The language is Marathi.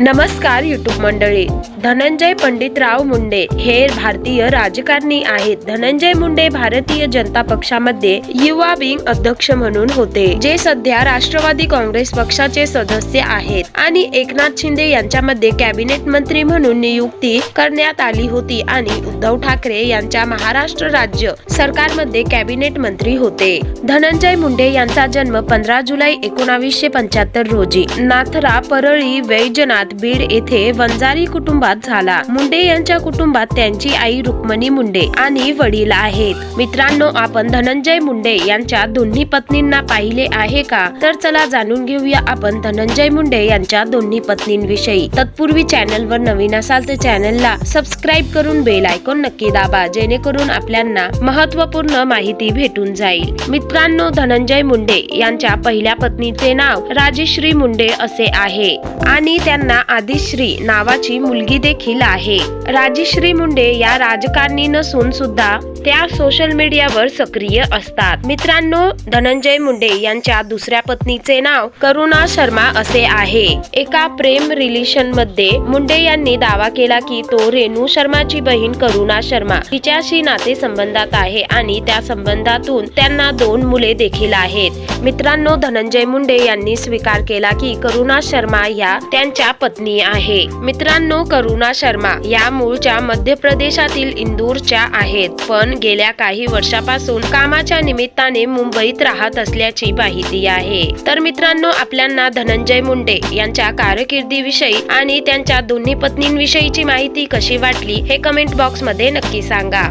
नमस्कार युट्यूब मंडळी. धनंजय पंडितराव मुंडे हे भारतीय राजकारणी आहेत. धनंजय मुंडे भारतीय जनता पक्षामध्ये युवा विंग अध्यक्ष म्हणून होते जे सध्या राष्ट्रवादी काँग्रेस पक्षाचे सदस्य आहेत आणि एकनाथ शिंदे यांच्यामध्ये कॅबिनेट मंत्री म्हणून नियुक्ती करण्यात आली होती आणि उद्धव ठाकरे यांच्या महाराष्ट्र राज्य सरकारमध्ये कॅबिनेट मंत्री होते. धनंजय मुंडे यांचा जन्म पंधरा जुलै एकोणावीसशे पंच्याहत्तर रोजी. नाथरा परळी वैजनाथ बीड येथे वंजारी कुटुंबात झाला. मुंडे यांच्या कुटुंबात त्यांची आई रुक्मणी मुंडे आणि वडील आहेत. मित्रांनो आपण धनंजय मुंडे यांच्या दोन्ही पत्नींना पाहिले आहे का? तर चला जाणून घेऊया आपण धनंजय मुंडे यांच्या दोन्ही पत्नींविषयी. तत्पूर्वी चॅनल वर नवीन असाल तर चॅनलला सबस्क्राईब करून बेल आयकॉन नक्की दाबा जेणेकरून आपल्याला महत्त्वपूर्ण माहिती भेटून जाईल. मित्रांनो धनंजय मुंडे यांच्या पहिल्या पत्नीचे नाव राजश्री मुंडे असे आहे आणि त्यांना यांना आदिश्री नावाची मुलगी देखील आहे. राजश्री मुंडे या राजकारणी नसून सुद्धा त्या सोशल मीडियावर सक्रिय असतात. मित्रांनो धनंजय मुंडे यांच्या दुसऱ्या पत्नीचे नाव करुणा शर्मा असे आहे. एका प्रेम रिलेशनमध्ये मुंडे यांनी दावा केला की तो रेणू शर्माची बहीण करुणा शर्मा तिच्याशी नाते संबंधात आहे आणि त्या संबंधातून त्यांना दोन मुले देखील आहेत. मित्रांनो धनंजय मुंडे यांनी स्वीकार केला की करुणा शर्मा ह्या त्यांच्या पत्नी आहे. मित्रांनो करुणा शर्मा या मूळच्या मध्य प्रदेशातील इंदूरच्या आहेत. पण गेल्या काही वर्षापासून कामाच्या निमित्ताने मुंबईत राहत असल्याची माहिती आहे. तर मित्रांनो आपल्यांना धनंजय मुंडे यांच्या कारकिर्दीविषयी आणि त्यांच्या दोन्ही पत्नींविषयीची माहिती कशी वाटली हे कमेंट बॉक्समध्ये नक्की सांगा.